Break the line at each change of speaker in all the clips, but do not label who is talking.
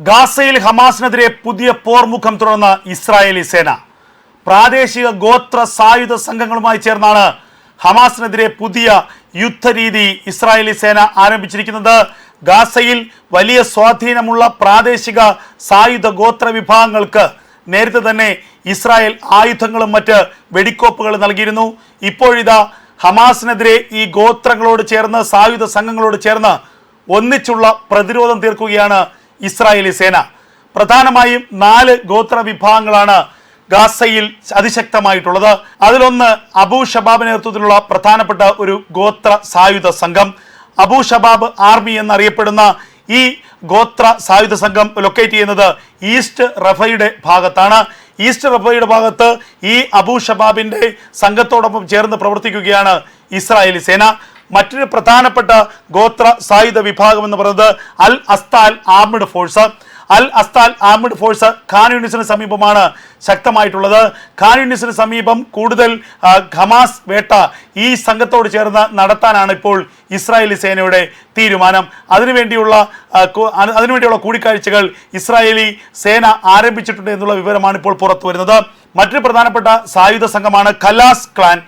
ഗാസയിൽ ഹമാസിനെതിരെ പുതിയ പോർമുഖം തുടർന്ന് ഇസ്രായേലി സേന. പ്രാദേശിക ഗോത്ര സായുധ സംഘങ്ങളുമായി ചേർന്നാണ് ഹമാസിനെതിരെ പുതിയ യുദ്ധരീതി ഇസ്രായേലി സേന ആരംഭിച്ചിരിക്കുന്നത്. ഗാസയിൽ വലിയ സ്വാധീനമുള്ള പ്രാദേശിക സായുധ ഗോത്ര വിഭാഗങ്ങൾക്ക് നേരത്തെ തന്നെ ഇസ്രായേൽ ആയുധങ്ങളും മറ്റ് വെടിക്കോപ്പുകളും നൽകിയിരുന്നു. ഇപ്പോഴിതാ ഹമാസിനെതിരെ ഈ ഗോത്രങ്ങളോട് ചേർന്ന് സായുധ സംഘങ്ങളോട് ചേർന്ന് ഒന്നിച്ചുള്ള പ്രതിരോധം തീർക്കുകയാണ് ഇസ്രായേലി സേന. പ്രധാനമായും നാല് ഗോത്ര വിഭാഗങ്ങളാണ് ഗാസയിൽ അതിശക്തമായിട്ടുള്ളത്. അതിലൊന്ന് അബൂ ഷബാബ് നേതൃത്വത്തിലുള്ള പ്രധാനപ്പെട്ട ഒരു ഗോത്ര സായുധ സംഘം. അബൂ ഷബാബ് ആർമി എന്നറിയപ്പെടുന്ന ഈ ഗോത്ര സായുധ സംഘം ലൊക്കേറ്റ് ചെയ്യുന്നത് ഈസ്റ്റ് റഫയുടെ ഭാഗത്താണ്. ഈസ്റ്റ് റഫയുടെ ഭാഗത്ത് ഈ അബൂ ഷബാബിന്റെ സംഘത്തോടൊപ്പം ചേർന്ന് പ്രവർത്തിക്കുകയാണ് ഇസ്രായേലി സേന. മറ്റൊരു പ്രധാനപ്പെട്ട ഗോത്ര സായുധ വിഭാഗം എന്ന് പറയുന്നത് അൽ അസ്താൽ ആർമഡ് ഫോഴ്സ്. അൽ അസ്താൽ ആർമഡ് ഫോഴ്സ് ഖാൻ യൂണിസിന് സമീപമാണ് ശക്തമായിട്ടുള്ളത്. ഖാൻ യൂണിസിന് സമീപം കൂടുതൽ ഖമാസ് വേട്ട ഈ സംഘത്തോട് ചേർന്ന് നടത്താനാണ് ഇപ്പോൾ ഇസ്രായേലി സേനയുടെ തീരുമാനം. അതിനുവേണ്ടിയുള്ള അതിനുവേണ്ടിയുള്ള കൂടിക്കാഴ്ചകൾ ഇസ്രായേലി സേന ആരംഭിച്ചിട്ടുണ്ട് എന്നുള്ള വിവരമാണ് ഇപ്പോൾ പുറത്തു വരുന്നത് മറ്റൊരു പ്രധാനപ്പെട്ട സായുധ സംഘമാണ് കലാസ് ക്ലാൻ.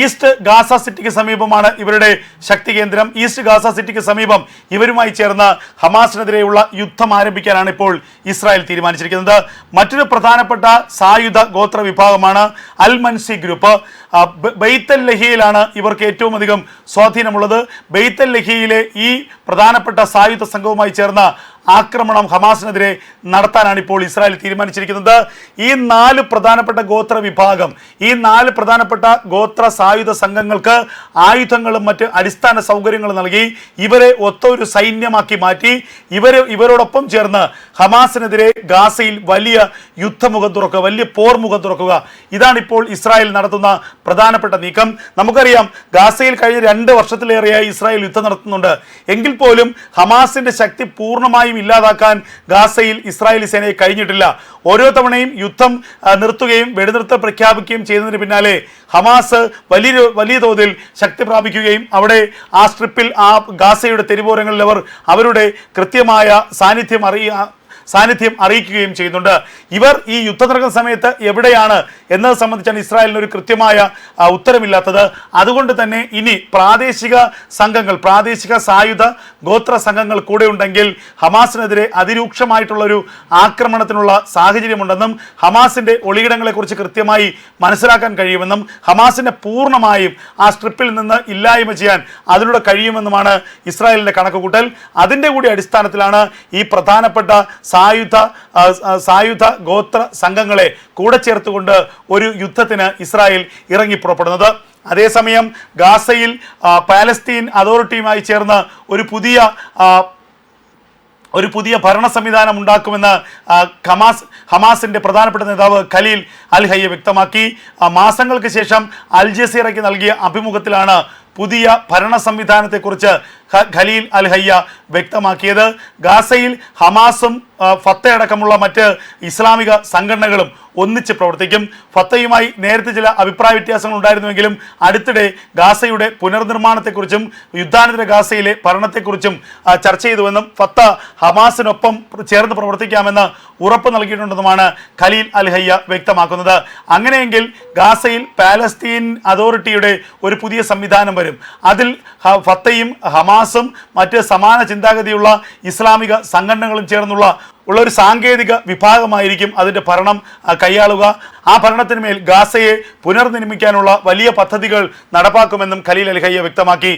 ഈസ്റ്റ് ഗാസ സിറ്റിക്ക് സമീപമാണ് ഇവരുടെ ശക്തി കേന്ദ്രം ഈസ്റ്റ് ഗാസ സിറ്റിക്ക് സമീപം ഇവരുമായി ചേർന്ന് ഹമാസിനെതിരെയുള്ള യുദ്ധം ആരംഭിക്കാനാണ് ഇപ്പോൾ ഇസ്രായേൽ തീരുമാനിച്ചിരിക്കുന്നത്. മറ്റൊരു പ്രധാനപ്പെട്ട സായുധ ഗോത്ര വിഭാഗമാണ് അൽ മൻസി ഗ്രൂപ്പ്. ബെയ്ത്തൽ ലഹിയിലാണ് ഇവർക്ക് ഏറ്റവും അധികം സ്വാധീനമുള്ളത്. ബെയ്ത്തൽ ലഹിയിലെ ഈ പ്രധാനപ്പെട്ട സായുധ സംഘവുമായി ചേർന്ന് ആക്രമണം ഹമാസിനെതിരെ നടത്താനാണ് ഇപ്പോൾ ഇസ്രായേൽ തീരുമാനിച്ചിരിക്കുന്നത്. ഈ നാല് പ്രധാനപ്പെട്ട ഗോത്ര വിഭാഗം ഈ നാല് പ്രധാനപ്പെട്ട ഗോത്ര സായുധ സംഘങ്ങൾക്ക് ആയുധങ്ങളും മറ്റ് അടിസ്ഥാന സൗകര്യങ്ങളും നൽകി ഇവരെ ഒത്ത ഒരു സൈന്യമാക്കി മാറ്റി ഇവരെ ഇവരോടൊപ്പം ചേർന്ന് ഹമാസിനെതിരെ ഗാസയിൽ വലിയ യുദ്ധമുഖം തുറക്കുക വലിയ പോർമുഖം തുറക്കുക. ഇതാണ് ഇപ്പോൾ ഇസ്രായേൽ നടത്തുന്ന പ്രധാനപ്പെട്ട നീക്കം. നമുക്കറിയാം ഗാസയിൽ കഴിഞ്ഞ രണ്ട് വർഷത്തിലേറെയായി ഇസ്രായേൽ യുദ്ധം നടത്തുന്നുണ്ട്. എങ്കിൽ പോലും ഹമാസിന്റെ ശക്തി പൂർണമായും ഇല്ലാതാക്കാൻ ഗാസയിൽ ഇസ്രായേലി സേനയെ കഴിഞ്ഞിട്ടില്ല. ഓരോ തവണയും യുദ്ധം നിർത്തുകയും വെടിനിർത്തൽ പ്രഖ്യാപിക്കുകയും ചെയ്യുന്നതിന് പിന്നാലെ ഹമാസ് വലിയ വലിയ തോതിൽ ശക്തി പ്രാപിക്കുകയും അവിടെ ആ സ്ട്രിപ്പിൽ ആ ഗാസയുടെ തെരുവോരങ്ങളിൽ അവർ അവരുടെ കൃത്യമായ സാന്നിധ്യം അറിയ സാന്നിധ്യം അറിയിക്കുകയും ചെയ്യുന്നുണ്ട്. ഇവർ ഈ യുദ്ധം നടക്കുന്ന സമയത്ത് എവിടെയാണ് എന്നത് സംബന്ധിച്ചാണ് ഇസ്രായേലിന് ഒരു കൃത്യമായ ഉത്തരമില്ലാത്തത്. അതുകൊണ്ട് തന്നെ ഇനി പ്രാദേശിക സംഘങ്ങൾ പ്രാദേശിക സായുധ ഗോത്ര സംഘങ്ങൾ കൂടെ ഉണ്ടെങ്കിൽ ഹമാസിനെതിരെ അതിരൂക്ഷമായിട്ടുള്ളൊരു ആക്രമണത്തിനുള്ള സാഹചര്യമുണ്ടെന്നും ഹമാസിന്റെ ഒളിയിടങ്ങളെക്കുറിച്ച് കൃത്യമായി മനസ്സിലാക്കാൻ കഴിയുമെന്നും ഹമാസിനെ പൂർണമായും ആ സ്ട്രിപ്പിൽ നിന്ന് ഇല്ലായ്മ ചെയ്യാൻ അതിലൂടെ കഴിയുമെന്നുമാണ് ഇസ്രായേലിന്റെ കണക്കുകൂട്ടൽ. അതിന്റെ കൂടി അടിസ്ഥാനത്തിലാണ് ഈ പ്രധാനപ്പെട്ട സായുധ സായുധ ഗോത്ര സംഘങ്ങളെ കൂടെ ചേർത്തുകൊണ്ട് ഒരു യുദ്ധത്തിന് ഇസ്രായേൽ ഇറങ്ങി പുറപ്പെടുന്നത്. അതേസമയം ഗാസയിൽ പാലസ്തീൻ അതോറിറ്റിയുമായി ചേർന്ന് ഒരു പുതിയ ഒരു പുതിയ ഭരണ സംവിധാനം ഉണ്ടാക്കുമെന്ന് ഹമാസ് ഹമാസിന്റെ പ്രധാനപ്പെട്ട നേതാവ് ഖലീൽ അൽ ഹയ്യ വ്യക്തമാക്കി മാസങ്ങൾക്ക് ശേഷം അൽ ജസീറയ്ക്ക് നൽകിയ അഭിമുഖത്തിലാണ് പുതിയ ഭരണ സംവിധാനത്തെക്കുറിച്ച് ഖലീൽ അൽ ഹയ്യ വ്യക്തമാക്കിയത്. ഗാസയിൽ ഹമാസും ഫത്തയടക്കമുള്ള മറ്റ് ഇസ്ലാമിക സംഘടനകളും ഒന്നിച്ച് പ്രവർത്തിക്കും. ഫത്തയുമായി നേരത്തെ ചില അഭിപ്രായ വ്യത്യാസങ്ങൾ ഉണ്ടായിരുന്നുവെങ്കിലും അടുത്തിടെ ഗാസയുടെ പുനർനിർമ്മാണത്തെക്കുറിച്ചും യുദ്ധാനന്തര ഗാസയിലെ ഭരണത്തെക്കുറിച്ചും ചർച്ച ചെയ്തുവെന്നും ഫത്ത ഹമാസിനൊപ്പം ചേർന്ന് പ്രവർത്തിക്കാമെന്ന് ഉറപ്പ് നൽകിയിട്ടുണ്ടെന്നുമാണ് ഖലീൽ അൽ ഹയ്യ വ്യക്തമാക്കുന്നത്. അങ്ങനെയെങ്കിൽ ഗാസയിൽ പാലസ്തീൻ അതോറിറ്റിയുടെ ഒരു പുതിയ സംവിധാനം വരും. അതിൽ ഫത്തയും ഹമാസും മറ്റ് സമാന ചിന്താഗതിയുള്ള ഇസ്ലാമിക സംഘടനകളും ചേർന്നുള്ള ഉള്ള ഒരു സാങ്കേതിക വിഭാഗമായിരിക്കും അതിന്റെ ഭരണം കൈയാളുക. ആ ഭരണത്തിന് മേൽ ഗാസയെ പുനർനിർമ്മിക്കാനുള്ള വലിയ പദ്ധതികൾ നടപ്പാക്കുമെന്നും ഖലീൽ അൽഹയ്യ വ്യക്തമാക്കി.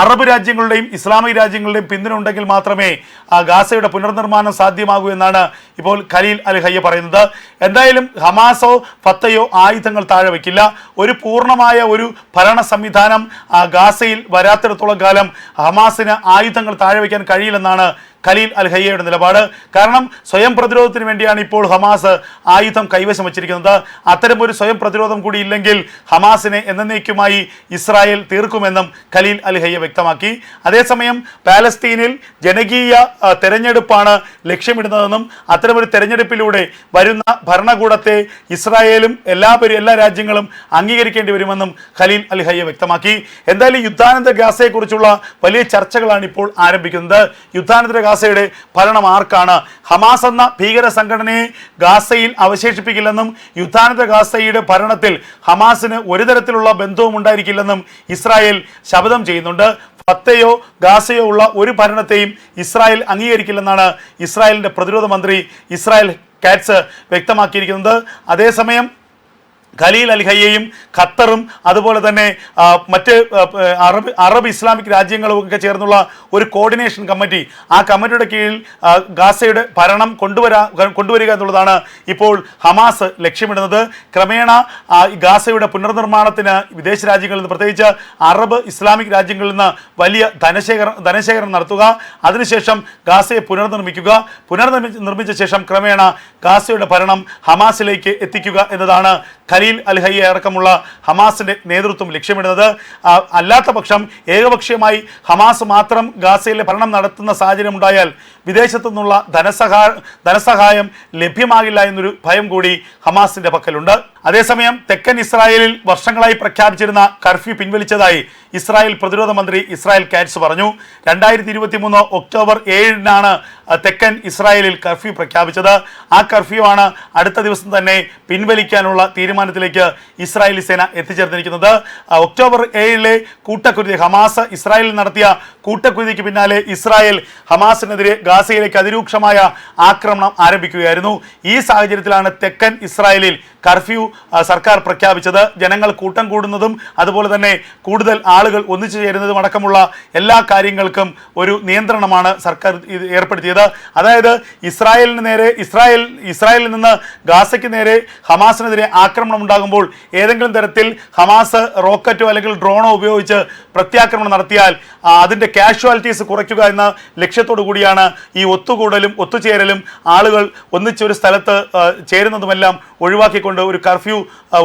അറബ് രാജ്യങ്ങളുടെയും ഇസ്ലാമിക രാജ്യങ്ങളുടെയും പിന്തുണ ഉണ്ടെങ്കിൽ മാത്രമേ ആ ഗാസയുടെ പുനർനിർമ്മാണം സാധ്യമാകൂ എന്നാണ് ഇപ്പോൾ ഖലീൽ അൽഹയ്യ പറയുന്നത്. എന്തായാലും ഹമാസോ ഫത്തയോ ആയുധങ്ങൾ താഴെ വയ്ക്കില്ല. ഒരു പൂർണമായ ഒരു ഭരണ സംവിധാനം ഗാസയിൽ വരാത്തിടത്തോളം കാലം ഹമാസിന് ആയുധങ്ങൾ താഴെ വയ്ക്കാൻ കഴിയില്ലെന്നാണ് ഖലീൽ അൽ ഹയ്യയുടെ നിലപാട്. കാരണം സ്വയം പ്രതിരോധത്തിന് വേണ്ടിയാണ് ഇപ്പോൾ ഹമാസ് ആയുധം കൈവശം വച്ചിരിക്കുന്നത്. അത്തരമൊരു സ്വയം പ്രതിരോധം കൂടി ഇല്ലെങ്കിൽ ഹമാസിനെ എന്നേക്കുമായി ഇസ്രായേൽ തീർക്കുമെന്നും ഖലീൽ അൽ ഹയ്യ വ്യക്തമാക്കി. അതേസമയം പാലസ്തീനിൽ ജനകീയ തെരഞ്ഞെടുപ്പാണ് ലക്ഷ്യമിടുന്നതെന്നും അത്തരമൊരു തെരഞ്ഞെടുപ്പിലൂടെ വരുന്ന ഭരണകൂടത്തെ ഇസ്രായേലും എല്ലാ എല്ലാ രാജ്യങ്ങളും അംഗീകരിക്കേണ്ടി വരുമെന്നും ഖലീൽ അൽ ഹയ്യ വ്യക്തമാക്കി. എന്തായാലും യുദ്ധാനന്തര ഗാസയെക്കുറിച്ചുള്ള വലിയ ചർച്ചകളാണ് ഇപ്പോൾ ആരംഭിക്കുന്നത്. യുദ്ധാനന്തര ഗാസയുടെ ഭരണം ആർക്കാണ്? ഹമാസ് എന്ന ഭീകര സംഘടനയെ ഗാസയിൽ അവശേഷിപ്പിക്കില്ലെന്നും യുദ്ധാനന്തര ഗാസയുടെ ഭരണത്തിൽ ഹമാസിന് ഒരു തരത്തിലുള്ള ബന്ധവും ഉണ്ടായിരിക്കില്ലെന്നും ഇസ്രായേൽ ശബ്ദം ചെയ്യുന്നുണ്ട്. ഫത്തയോ ഗാസയോ ഉള്ള ഒരു ഭരണത്തെയും ഇസ്രായേൽ അംഗീകരിക്കില്ലെന്നാണ് ഇസ്രായേലിന്റെ പ്രതിരോധ മന്ത്രി ഇസ്രായേൽ കാറ്റ്സ് വ്യക്തമാക്കിയിരിക്കുന്നത്. അതേസമയം ഖലീൽ അൽ ഹയ്യയും ഖത്തറും അതുപോലെ തന്നെ മറ്റ് അറബ് അറബ് ഇസ്ലാമിക് രാജ്യങ്ങളും ഒക്കെ ചേർന്നുള്ള ഒരു കോർഡിനേഷൻ കമ്മിറ്റി ആ കമ്മിറ്റിയുടെ കീഴിൽ ഗാസയുടെ ഭരണം കൊണ്ടുവരാ കൊണ്ടുവരിക എന്നുള്ളതാണ് ഇപ്പോൾ ഹമാസ് ലക്ഷ്യമിടുന്നത്. ക്രമേണ ഗാസയുടെ പുനർനിർമ്മാണത്തിന് വിദേശ രാജ്യങ്ങളിൽ നിന്ന് പ്രത്യേകിച്ച് അറബ് ഇസ്ലാമിക് രാജ്യങ്ങളിൽ നിന്ന് വലിയ ധനശേഖരം ധനശേഖരണം നടത്തുക. അതിനുശേഷം ഗാസയെ പുനർനിർമ്മിക്കുക. പുനർനിർമ്മിച്ച നിർമ്മിച്ച ശേഷം ക്രമേണ ഗാസയുടെ ഭരണം ഹമാസിലേക്ക് എത്തിക്കുക എന്നതാണ് ഖലീൽ അൽഹയ്യ അടക്കമുള്ള ഹമാസിന്റെ നേതൃത്വം ലക്ഷ്യമിടുന്നത്. അല്ലാത്ത പക്ഷം ഏകപക്ഷീയമായി ഹമാസ് മാത്രം ഗാസയിലെ ഭരണം നടത്തുന്ന സാഹചര്യം ഉണ്ടായാൽ വിദേശത്തു നിന്നുള്ള ധനസഹാ ധനസഹായം ലഭ്യമാകില്ല എന്നൊരു ഭയം കൂടി ഹമാസിന്റെ പക്കലുണ്ട്. അതേസമയം തെക്കൻ ഇസ്രായേലിൽ വർഷങ്ങളായി പ്രഖ്യാപിച്ചിരുന്ന കർഫ്യൂ പിൻവലിച്ചതായി ഇസ്രായേൽ പ്രതിരോധ മന്ത്രി ഇസ്രായേൽ കാറ്റ്സ് പറഞ്ഞു. രണ്ടായിരത്തി ഇരുപത്തി മൂന്ന് ഒക്ടോബർ ഏഴിനാണ് തെക്കൻ ഇസ്രായേലിൽ കർഫ്യൂ പ്രഖ്യാപിച്ചത്. ആ കർഫ്യൂ ആണ് അടുത്ത ദിവസം തന്നെ പിൻവലിക്കാനുള്ള തീരുമാനത്തിലേക്ക് ഇസ്രായേലി സേന എത്തിച്ചേർന്നിരിക്കുന്നത്. ഒക്ടോബർ ഏഴിലെ കൂട്ടക്കുരുതി ഹമാസ് ഇസ്രായേലിൽ നടത്തിയ കൂട്ടക്കുരുതിക്ക് പിന്നാലെ ഇസ്രായേൽ ഹമാസിനെതിരെ ഗാസയിലേക്ക് അതിരൂക്ഷമായ ആക്രമണം ആരംഭിക്കുകയായിരുന്നു. ഈ സാഹചര്യത്തിലാണ് തെക്കൻ ഇസ്രായേലിൽ കർഫ്യൂ സർക്കാർ പ്രഖ്യാപിച്ചത്. ജനങ്ങൾ കൂട്ടം കൂടുന്നതും അതുപോലെ തന്നെ കൂടുതൽ ആളുകൾ ഒന്നിച്ചു ചേരുന്നതും അടക്കമുള്ള എല്ലാ കാര്യങ്ങൾക്കും ഒരു നിയന്ത്രണമാണ് സർക്കാർ ഏർപ്പെടുത്തിയത്. അതായത് ഇസ്രായേലിന് നേരെ ഇസ്രായേൽ ഇസ്രായേലിൽ നിന്ന് ഗാസയ്ക്ക് നേരെ ഹമാസിനെതിരെ ആക്രമണം ഉണ്ടാകുമ്പോൾ ഏതെങ്കിലും തരത്തിൽ ഹമാസ് റോക്കറ്റോ അല്ലെങ്കിൽ ഡ്രോണോ ഉപയോഗിച്ച് പ്രത്യാക്രമണം നടത്തിയാൽ അതിന്റെ കാഷ്വാലിറ്റീസ് കുറയ്ക്കുക എന്ന ലക്ഷ്യത്തോടു കൂടിയാണ് ഈ ഒത്തുകൂടലും ഒത്തുചേരലും ആളുകൾ ഒന്നിച്ചൊരു സ്ഥലത്ത് ചേരുന്നതുമെല്ലാം ഒഴിവാക്കിക്കൊണ്ട് ഒരു കർഫ്യൂ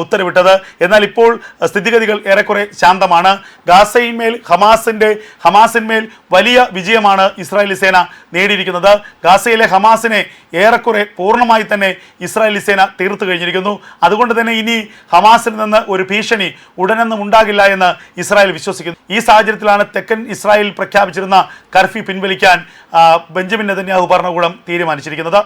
ഉത്തരവിട്ടത്. എന്നാൽ ഇപ്പോൾ സ്ഥിതിഗതികൾ ഏറെക്കുറെ ശാന്തമാണ്. ഗാസയിന്മേൽ ഹമാസിന്റെ ഹമാസിന്മേൽ വലിയ വിജയമാണ് ഇസ്രായേലി സേന നേടിയിരിക്കുന്നത്. ഗാസയിലെ ഹമാസിനെ ഏറെക്കുറെ പൂർണമായി തന്നെ ഇസ്രായേലി സേന തീർത്തു കഴിഞ്ഞിരിക്കുന്നു. അതുകൊണ്ട് തന്നെ ഇനി ഹമാസിൽ നിന്ന് ഒരു ഭീഷണി ഉടനൊന്നും ഉണ്ടാകില്ല എന്ന് ഇസ്രായേൽ വിശ്വസിക്കുന്നു. ഈ സാഹചര്യത്തിലാണ് തെക്കൻ ഇസ്രായേൽ പ്രഖ്യാപിച്ചിരുന്ന കർഫ്യൂ പിൻവലിക്കാൻ ബെഞ്ചമിൻ നെതന്യാഹു ഭരണകൂടം തീരുമാനിച്ചിരിക്കുന്നത്.